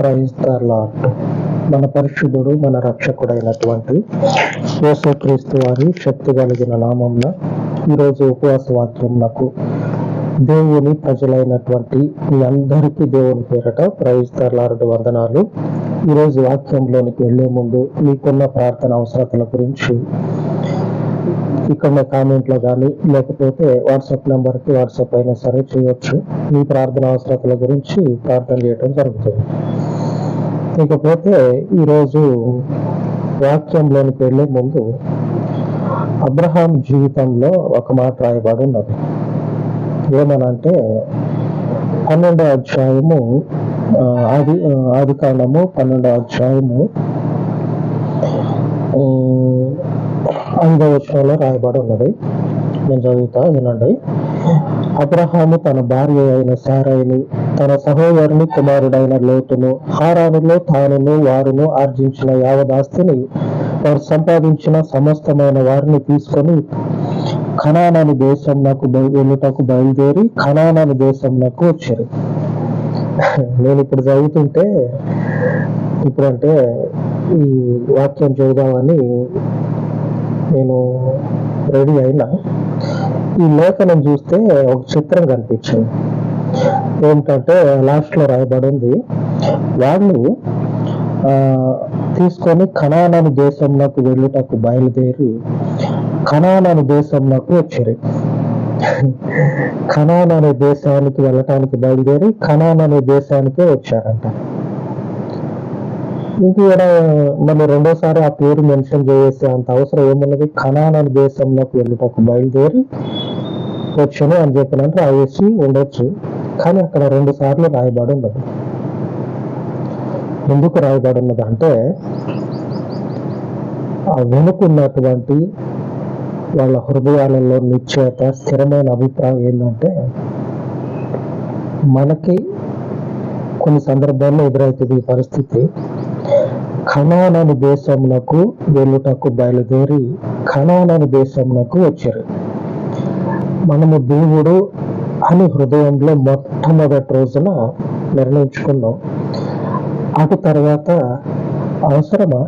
క్రైస్తల మన పరిశుద్ధుడు మన రక్షకుడైనటువంటి యేసుక్రీస్తు వారి శక్తి కలిగిన నామంలో ఈరోజు ఉపవాస వాక్యం నాకు దేవుని ప్రజలైనటువంటి మీ అందరికీ దేవుని పేరట ప్రయిస్తారులారడు వందనాలు. ఈరోజు వాక్యంలోనికి వెళ్ళే ముందు మీకున్న ప్రార్థన అవసరతల గురించి ఇక్కడ కామెంట్లో కానీ లేకపోతే వాట్సాప్ నెంబర్కి వాట్సాప్ అయినా సరే చేయొచ్చు. మీ ప్రార్థన అవసరతల గురించి ప్రార్థన చేయడం జరుగుతుంది. ఇకపోతే ఈరోజు వాక్యంలోనికి వెళ్ళే ముందు అబ్రహాం జీవితంలో ఒక మాట రాయబడి ఉన్నది. ఏమనంటే పన్నెండో అధ్యాయము ఆది ఆది కాలము పన్నెండో అధ్యాయము ఆ, ఐదవ వచనంలో రాయబడి ఉన్నది. నేను చదువుతా వినండి. అబ్రహాము తన భార్య అయిన సారాయిని తన సహోదరుని కుమారుడైన లోతును హారానులో తానును వారును ఆర్జించిన యావదాస్తిని వారు సంపాదించిన సమస్తమైన వారిని తీసుకొని ఖనానాని దేశం నాకు వెళ్ళుటకు బయలుదేరి ఖనానాని దేశం నాకు వచ్చారు. నేను ఇప్పుడు చదువుతుంటే ఇప్పుడంటే ఈ వాక్యం చూద్దామని నేను రెడీ అయినా. ఈ లేఖనం చూస్తే ఒక చిత్రం కనిపించింది. ఏంటంటే లాస్ట్లో రాయబడి ఉంది వాళ్ళు తీసుకొని కణానని దేశంలోకి వెళ్ళుటకు బయలుదేరి కణానని దేశంలోకి వచ్చారు. కణాన్ అనే దేశానికి వెళ్ళటానికి బయలుదేరి కణాన్ అనే దేశానికే వచ్చారంట. ఇంకా ఈడ మన రెండోసారి ఆ పేరు మెన్షన్ చేసే అంత అవసరం ఏమున్నది? కణాన్ అనే దేశంలోకి వెళ్ళుటకు బయలుదేరి వచ్చును అని చెప్పినట్టు రాయేసి ఉండొచ్చు. కానీ అక్కడ రెండు సార్లు రాయబడి ఉన్నది. ఎందుకు రాయబడి ఉన్నది అంటే ఆ వెనుకున్నటువంటి వాళ్ళ హృదయాలలో నిశ్చేత స్థిరమైన అభిప్రాయం ఏంటంటే మనకి కొన్ని సందర్భాల్లో ఎదురవుతుంది ఈ పరిస్థితి. ఖనానని దేశమునకు వెళ్ళుటకు బయలుదేరి ఖనానని దేశమునకు వచ్చారు. మనము దేవుడు అని హృదయంలో మొట్టమొదటి రోజున నిర్ణయించుకున్నాం. అటు తర్వాత అవసరమా?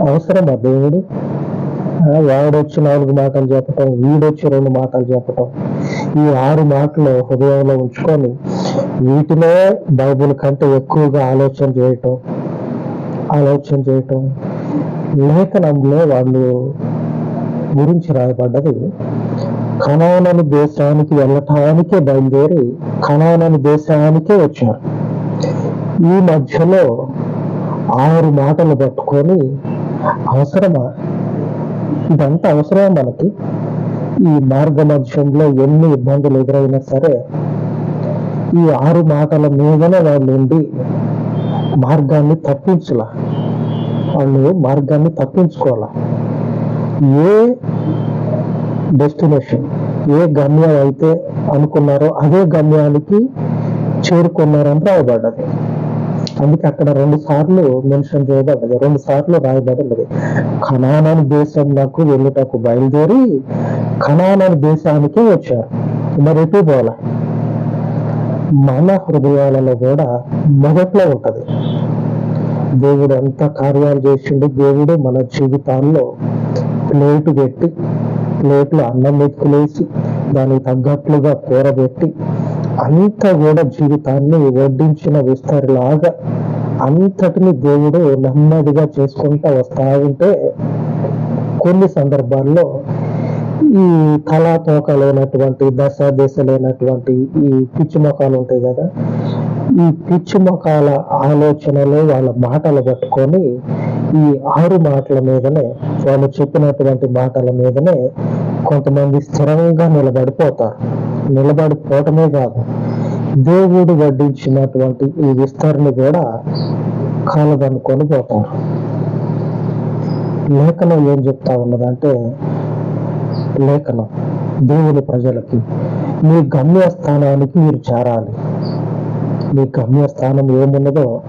అవసరమా దేవుడు? వాడొచ్చి నాలుగు మాటలు చెప్పటం వీడొచ్చి రెండు మాటలు చెప్పటం ఈ ఆరు మాటలు హృదయంలో ఉంచుకొని వీటినే బైబుల్ కంటే ఎక్కువగా ఆలోచన చేయటం ఆలోచన చేయటం లేఖనంలో వాళ్ళు గురించి రాయబడ్డది కణానని దేశానికి వెళ్ళటానికే బయలుదేరి కణానని దేశానికే వచ్చారు ఈ మధ్యలో ఆరు మాటలు పట్టుకొని అవసరమా? ఇదంతా అవసరమా మనకి? ఈ మార్గ మధ్యంలో ఎన్ని ఇబ్బందులు ఎదురైనా సరే ఈ ఆరు మాటల మీదనే వాళ్ళు ఉండి మార్గాన్ని తప్పించలా. వాళ్ళు మార్గాన్ని తప్పించుకోవాలా? ఏ డెస్టినేషన్ ఏ గమ్యం అయితే అనుకున్నారో అదే గమ్యానికి చేరుకున్నారని రాయబడ్డది. అందుకే అక్కడ రెండు సార్లు మెన్షన్ చేయబడ్డది. రెండు సార్లు రాయబడినది ఖనానాని దేశం నాకు వెళ్ళుటకు బయలుదేరి ఖనానాని దేశానికి వచ్చారు. మరి ఎటు పోలే మన హృదయాలలో కూడా మొదట్లో ఉంటది. దేవుడు ఎంత కార్యాలు చేసిండు దేవుడు మన జీవితాల్లో ప్లేటు పెట్టి ప్లేట్లు అన్నం మెతుకులేసి దానికి తగ్గట్లుగా కూరబెట్టి అంత అంతా కూడా జీవితాన్ని వడ్డించిన విస్తరిలాగా అంతటిని దేవుడు నెమ్మదిగా చేసుకుంటా వస్తా ఉంటే కొన్ని సందర్భాల్లో ఈ తలా తోక లేనటువంటి దశ దిశ లేనటువంటి ఈ పిచ్చి మొక్కలు ఉంటాయి కదా ఈ పిచ్చి మొఖాల ఆలోచనలు వాళ్ళ మాటలు పట్టుకొని ఈ ఆరు మాటల మీదనే వాళ్ళు చెప్పినటువంటి మాటల మీదనే కొంతమంది స్థిరంగా నిలబడిపోతారు. నిలబడిపోవటమే కాదు దేవుడు వడ్డించినటువంటి ఈ విస్తరణ కూడా కాలదనుకొని పోతారు. లేఖనం ఏం చెప్తా ఉన్నదంటే లేఖనం దేవుని ప్రజలకి మీ గమ్యస్థానానికి మీరు చేరాలి. మీ గమ్యస్థానం ఏమున్నదో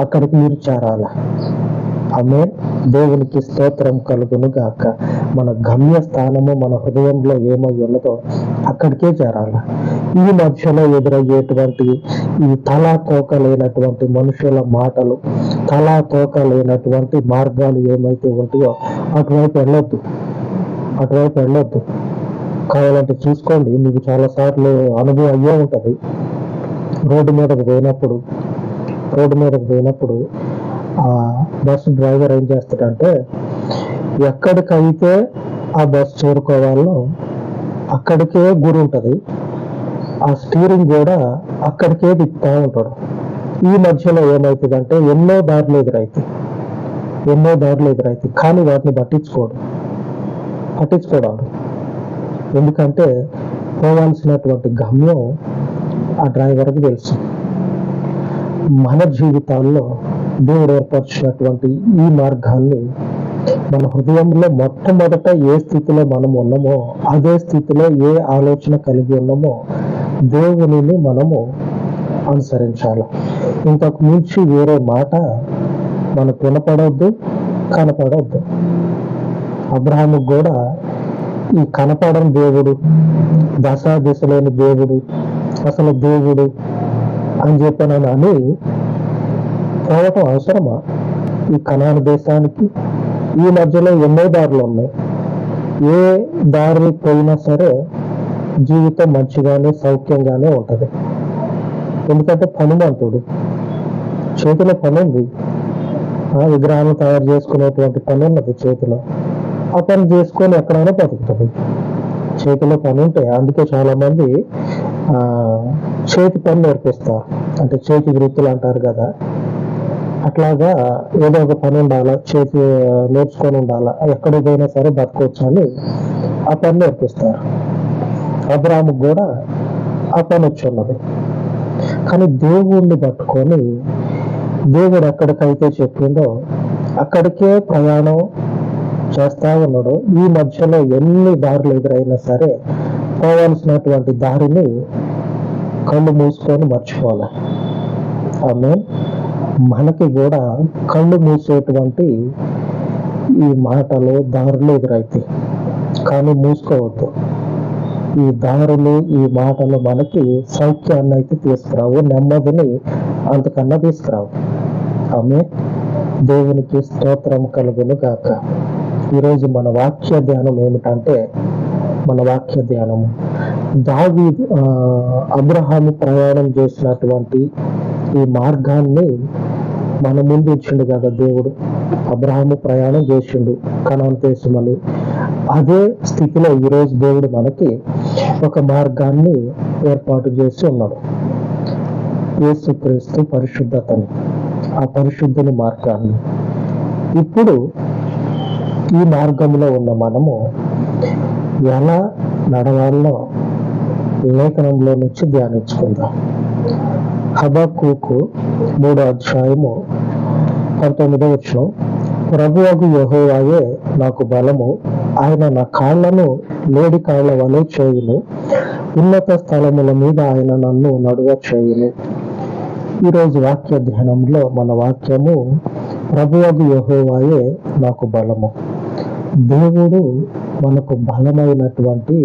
అక్కడికి మీరు చేరాల. ఆమె దేవునికి స్తోత్రం కలుగును గాక. మన గమ్యస్థానము మన హృదయంలో ఏమై ఉన్నదో అక్కడికే చేరాల. ఈ మధ్యలో ఎదురయ్యేటువంటి ఈ తలాతోక లేనటువంటి మనుషుల మాటలు తలాతోక లేనటువంటి మార్గాలు ఏమైతే ఉంటాయో అటువైపు వెళ్ళొద్దు. అటువైపు వెళ్ళొద్దు. కావాలంటే చూసుకోండి. మీకు చాలా సార్లు అనుభవం అయ్యే ఉంటుంది. రోడ్డు మీదకి పోయినప్పుడు రోడ్డు మీదకి పోయినప్పుడు ఆ బస్సు డ్రైవర్ ఏం చేస్తాడంటే ఎక్కడికైతే ఆ బస్సు చేరుకోవాలో అక్కడికే గురి ఉంటుంది. ఆ స్టీరింగ్ కూడా అక్కడికే తిప్పుతూ ఉంటాడు. ఈ మధ్యలో ఏమవుతుందంటే ఎన్నో దారులు ఎదురైతాయి ఎన్నో దారులు ఎదురైతే కానీ వాటిని పట్టించుకోడు. పట్టించుకోడాడు ఎందుకంటే పోవాల్సినటువంటి గమ్యం ఆ డ్రైవర్కి తెలుసు. మన జీవితాల్లో దేవుడు ఏర్పరిచినటువంటి ఈ మార్గాన్ని మన హృదయంలో మొట్టమొదట ఏ స్థితిలో మనం ఉన్నామో అదే స్థితిలో ఏ ఆలోచన కలిగి ఉన్నామో దేవునిని మనము అనుసరించాలి. ఇంతకు మించి వేరే మాట మనకు వినపడవద్దు కనపడవద్దు అబ్రహాము కూడా ఈ కనపడని దేవుడు దశా దిశలేని దేవుడు అసలు దేవుడు అని చెప్పాను అని పోవటం అవసరమా? ఈ కనాన దేశానికి ఈ మధ్యలో ఎన్నో దారులు ఉన్నాయి. ఏ దారి పోయినా సరే జీవితం మంచిగానే సౌఖ్యంగానే ఉంటుంది. ఎందుకంటే పనిమంతుడు చేతిలో పని ఉంది. ఆ విగ్రహాలను తయారు చేసుకునేటువంటి పని ఉన్నది చేతిలో. ఆ పని చేసుకొని ఎక్కడైనా బతుకుతుంది. చేతిలో పని ఉంటే అందుకే చాలా మంది చేతి పని నేర్పిస్తారు అంటే చేతి వృత్తులు అంటారు కదా. అట్లాగా ఏదో ఒక పని ఉండాలా చేతి నేర్చుకొని ఉండాలా ఎక్కడికి పోయినా సరే బతకొచ్చు అని ఆ పని నేర్పిస్తారు అబ్రాముకు కూడా ఆ పని వచ్చి ఉన్నది. కానీ దేవుణ్ణి పట్టుకొని దేవుడు ఎక్కడికైతే చెప్పిండో అక్కడికే ప్రయాణం చేస్తా ఉన్నాడు. ఈ మధ్యలో ఎన్ని దారులు ఎదురైనా సరే పోవాల్సినటువంటి దారిని కళ్ళు మూసుకొని మర్చిపోవాలి. ఆమె మనకి కూడా కళ్ళు మూసేటువంటి ఈ మాటలు దారులు ఎదురైతాయి కానీ మూసుకోవద్దు. ఈ దారులు ఈ మాటలు మనకి సౌఖ్యాన్ని అయితే తీసుకురావు నెమ్మదిని అంతకన్నా తీసుకురావు ఆమె దేవునికి స్తోత్రం కలుగును గాక. ఈరోజు మన వాక్య ధ్యానం ఏమిటంటే మన వాక్య ధ్యానము దావి అబ్రహాము ప్రయాణం చేసినటువంటి ఈ మార్గాన్ని మన ముందు ఇచ్చిండు కదా దేవుడు. అబ్రహాము ప్రయాణం చేసిండు కనాన్ దేశమని అదే స్థితిలో ఈరోజు దేవుడు మనకి ఒక మార్గాన్ని ఏర్పాటు చేసి ఉన్నాడు. యేసుక్రీస్తు పరిశుద్ధతని ఆ పరిశుద్ధుని మార్గాన్ని. ఇప్పుడు ఈ మార్గంలో ఉన్న మనము ఎలా నడవాలో లేఖనంలో నుంచి ధ్యానించుకుందాం. హబక్కూకు మూడో అధ్యాయము పంతొమ్మిదో వచ్చిన ప్రభువగు యహోవాయే నాకు బలము ఆయన నా కాళ్ళను లేడి కాళ్ళ వలె చేయును ఉన్నత స్థలముల మీద ఆయన నన్ను నడువ చేయును. ఈరోజు వాక్య ధ్యానంలో మన వాక్యము ప్రభువగు యహోవాయే నాకు బలము. దేవుడు మనకు బలమైనటువంటి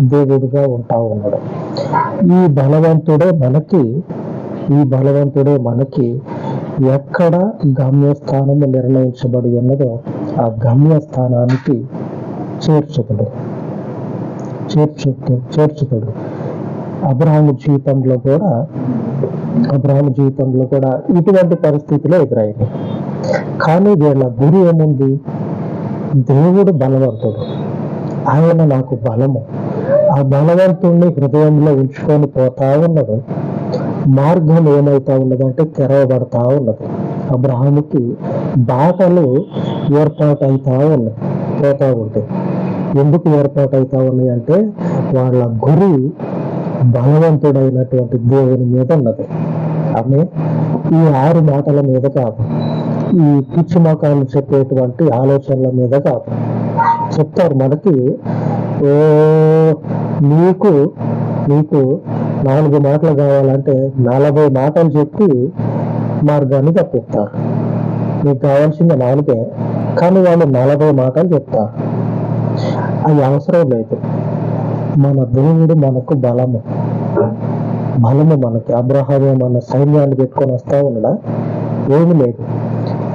దేవుడుగా ఉంటా ఉన్నాడు. ఈ బలవంతుడే మనకి ఈ బలవంతుడే మనకి ఎక్కడ గమ్యస్థానము నిర్ణయించబడి ఉన్నదో ఆ గమ్యస్థానానికి చేర్చుతుడు చేర్చుతు చేర్చుతుడు అబ్రాహ్మ జీవితంలో కూడా అబ్రాహ్మ జీవితంలో కూడా ఇటువంటి పరిస్థితులు ఎదురైంది కానీ వీళ్ళ గురి ఏముంది? దేవుడు బలవంతుడు. ఆయన నాకు బలము. ఆ బలవంతుణ్ణి హృదయంలో ఉంచుకొని పోతా ఉన్నది. మార్గం ఏమైతా ఉన్నదంటే తెరవబడతా ఉన్నది. అబ్రహాముకి బాటలు ఏర్పాటు అవుతా ఉన్నాయి పోతా ఉంటాయి. ఎందుకు ఏర్పాటు అవుతా ఉన్నాయి అంటే వాళ్ళ గురి బలవంతుడైనటువంటి దేవుని మీద ఉన్నది. ఆమె ఈ ఆరు మాటల మీద కాదు ఈ పిచ్చి మొఖాలు చెప్పేటువంటి ఆలోచనల మీద కాదు. చెప్తారు మనకి. ఓ నీకు నీకు నాలుగు మాటలు కావాలంటే నలభై మాటలు చెప్పి మార్గాన్ని తప్పిస్తారు నీకు కావాల్సింది నాలుగే కానీ వాళ్ళు నలభై మాటలు చెప్తారు. అది అవసరం లేదు. మన దేవుడు మనకు బలము. బలము మనకి. అబ్రహాము మన సైన్యాన్ని పెట్టుకొని వస్తా ఉండడా ఏమి లేదు.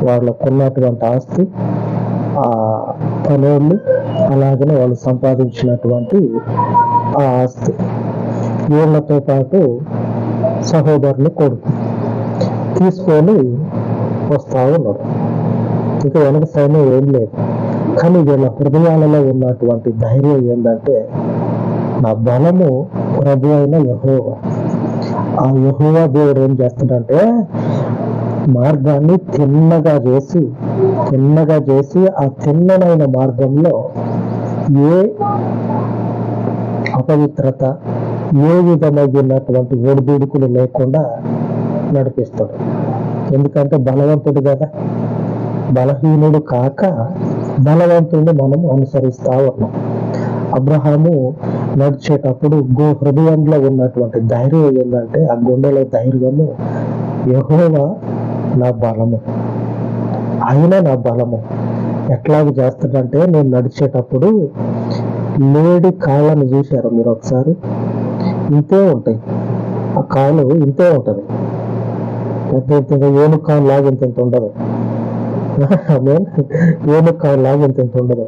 వాళ్ళకున్నటువంటి ఆస్తి ఆ అలాగనే వాళ్ళు సంపాదించినటువంటి ఆ ఆస్తి. వీళ్ళతో పాటు సహోదరులు కొడుకు తీసుకొని వస్తా ఉన్నారు. ఇంకా వెనక సైన్యం ఏం లేదు. కానీ వీళ్ళ హృదయాలలో ఉన్నటువంటి ధైర్యం ఏంటంటే నా బలము ప్రభు అయిన యహోవా. ఆ యహోవా దేవుడు ఏం చేస్తాడంటే మార్గాన్ని తిన్నగా చేసి తిన్నగా చేసి ఆ తిన్ననైన మార్గంలో ఏ అపవిత్రత ఏ విధమైనటువంటి ఒడిదుడుకులు లేకుండా నడిపిస్తాడు. ఎందుకంటే బలవంతుడు కదా. బలహీనుడు కాక బలవంతుడిని మనం అనుసరిస్తా ఉన్నాం. అబ్రహాము నడిచేటప్పుడు గో హృదయంలో ఉన్నటువంటి ధైర్యం ఏంటంటే ఆ గుండెలో ధైర్యము యహోవా నా బలము. ఆయన నా బలము. ఎట్లాగ చేస్తాడంటే నేను నడిచేటప్పుడు లేడి కాళ్ళను చూశారు మీరు ఒకసారి. ఇంతే ఉంటాయి. ఆ కాలు ఇంతే ఉంటది. పెద్ద ఇంత ఏను లాగా ఇంత ఇంత ఉండదు. ఆమేన్. ఏను లాగా ఇంత ఇంత ఉండదు.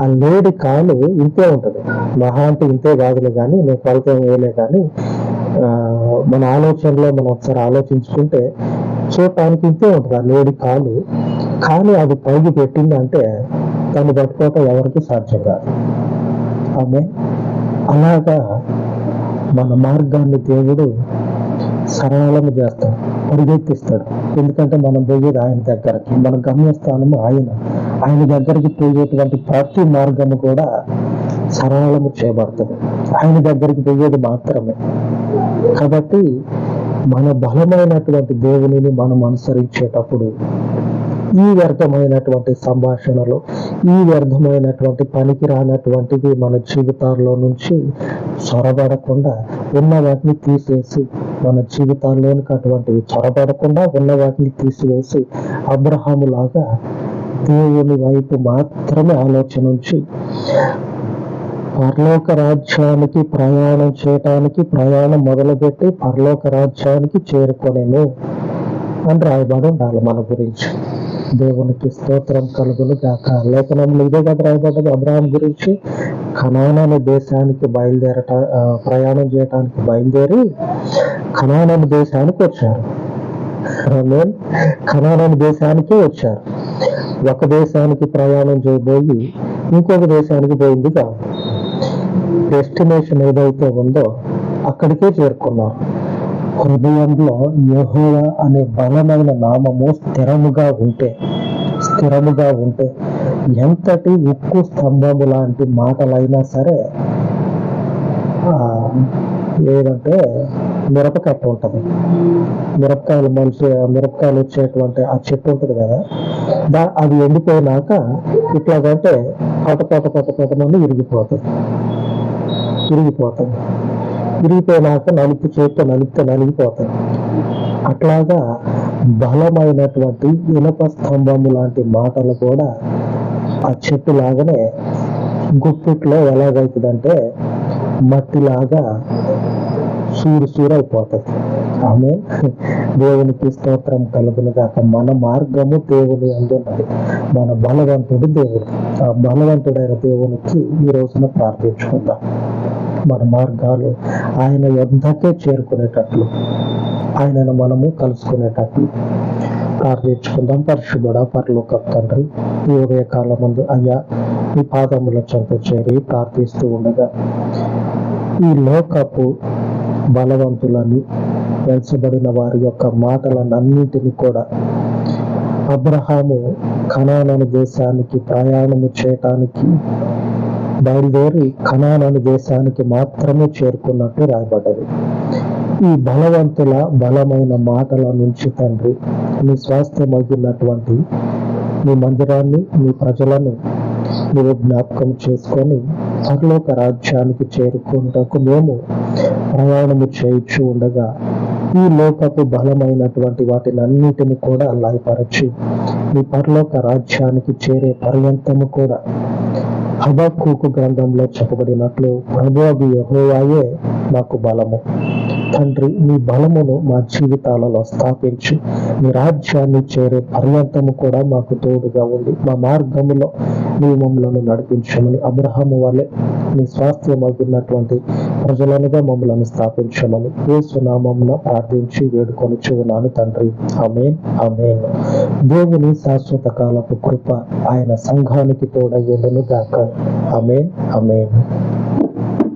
ఆ లేడి కాలు ఇంతే ఉంటది. మహా అంటే ఇంతే కాదులే కానీ నేను ఫలితం వేయలే కానీ ఆ, మన ఆలోచనలో మనం ఒకసారి ఆలోచించుకుంటే చూడటానికి ఇంతే ఉంటుంది. ఆ లేడి కాలు కానీ అది పైకి పెట్టిందంటే దాన్ని పట్టుకోవటం ఎవరికి సాధ్యం కాదు. ఆమె అలాగా మన మార్గాన్ని దేవుడు సరళము చేస్తాడు పరిగెత్తిస్తాడు. ఎందుకంటే మనం పోయేది ఆయన దగ్గరకి మన గమ్యస్థానము ఆయన. ఆయన దగ్గరికి పోయేటువంటి ప్రతి మార్గము కూడా సరళము చేయబడుతుంది. ఆయన దగ్గరికి పోయేది మాత్రమే. కాబట్టి మన బలమైనటువంటి దేవునిని మనం అనుసరించేటప్పుడు ఈ వ్యర్థమైనటువంటి సంభాషణలు ఈ వ్యర్థమైనటువంటి పనికి రానటువంటివి మన జీవితాల్లో నుంచి చొరబడకుండా ఉన్న వాటిని తీసేసి మన జీవితాల్లోనికి అటువంటివి చొరబడకుండా ఉన్న వాటిని తీసివేసి అబ్రహాములాగా దేవుని వైపు మాత్రమే ఆలోచన ఉంచి పరలోక రాజ్యానికి ప్రయాణం చేయటానికి ప్రయాణం మొదలుపెట్టి పరలోక రాజ్యానికి చేరుకొనేను అని రాయబడి ఉండాలి మన గురించి. దేవునికి స్తోత్రం కలుగులు గాక లేఖనంలో ఇదే కదా రాయబడ్డది అబ్రహాం గురించి కనానాను దేశానికి బయలుదేరట ప్రయాణం చేయటానికి బయలుదేరి కనానాను దేశానికి వచ్చారు. ఆమేన్. కనానాను దేశానికే వచ్చారు. ఒక దేశానికి ప్రయాణం చేయబోయి ఇంకొక దేశానికి పోయింది కాదు. డెస్టినేషన్ ఏదైతే ఉందో అక్కడికే చేరుకున్నారు. హృదయంలో యెహోవా అనే బలమైన నామము స్థిరముగా ఉంటే స్థిరముగా ఉంటే ఎంతటి ఉక్కు స్తంభము లాంటి మాటలైనా సరే ఏదంటే మిరపకట్ట ఉంటుంది. మిరపకాయలు మనిషి మిరపకాయలు వచ్చేటువంటి ఆ చెట్టు ఉంటుంది కదా దా అది ఎండిపోయినాక ఇట్లాగంటే పట పట పట పటమని విరిగిపోతుంది విరిగిపోతుంది విరిగిపోయినాక నలుపు చేతితో నలిపితే నలిగిపోతుంది అట్లాగా బలమైనటువంటి ఇనప స్తంభము లాంటి మాటలు కూడా ఆ చెట్టు లాగానే గుప్పిట్లో ఎలాగైతుందంటే మట్టిలాగా సూరు సూరు అయిపోతుంది ఆమె దేవునికి స్తోత్రం కలుగును కాక మన మార్గము దేవుని అందున్నది మన బలవంతుడు దేవుడు. ఆ బలవంతుడైన దేవునికి ఈ రోజున ప్రార్థించుకుందాం. మన మార్గాలు ఆయన యొద్దకే చేరుకునేటట్లు ఆయనను మనము కలుసుకునేటట్లు. ప్రార్థించుకుందాం పరిశుద్ధుడ పరలోక తండ్రి ఈ ఉదయ కాలం ముందు అయ్యా ఈ పాదముల చెంత చేరి ప్రార్థిస్తూ ఉండగా ఈ లోకపు బలవంతులని వెలసబడిన వారి యొక్క మాటలన్నింటినీ కూడా అబ్రహాము కణాలను దేశానికి ప్రయాణము చేయటానికి బయలుదేరి కనానను దేశానికి మాత్రమే చేరుకున్నట్టు రాయబడ్డది. ఈ బలవంతుల బలమైన మాటల నుంచి తండ్రి నీ స్వాస్థ్యమగినటువంటి నీ మందిరాన్ని నీ ప్రజలను నీవు జ్ఞాపకం చేసుకొని పరలోక రాజ్యానికి చేరుకుంటకు మేము ప్రయాణము చేయించు ఉండగా ఈ లోకపు బలమైనటువంటి వాటిని అన్నిటిని కూడా లాయపరచి. మీ పరలోక రాజ్యానికి చేరే పర్యంతము కూడా హబక్కూకు గ్రంథంలో చెప్పబడినట్లు ప్రభు యహోవాయే మాకు బలము. తండ్రి మీ బలమును మా జీవితాలలో స్థాపించి. మీ రాజ్యాన్ని చేరే పర్యంతము కూడా మాకు తోడుగా ఉండి మా మార్గములో మీ మమ్మలను నడిపించమని అబ్రహాము వలె మీ స్వాస్థ్యమగినటువంటి ప్రజలనుగా మమ్మలను స్థాపించమని ఏసునామమున ప్రార్థించి వేడుకొని చూనాను తండ్రి. అమేన్ అమేన్ దేవుని శాశ్వత కాలపు కృప ఆయన సంఘానికి తోడయ్యేలను గాక అమేన్ అమేన్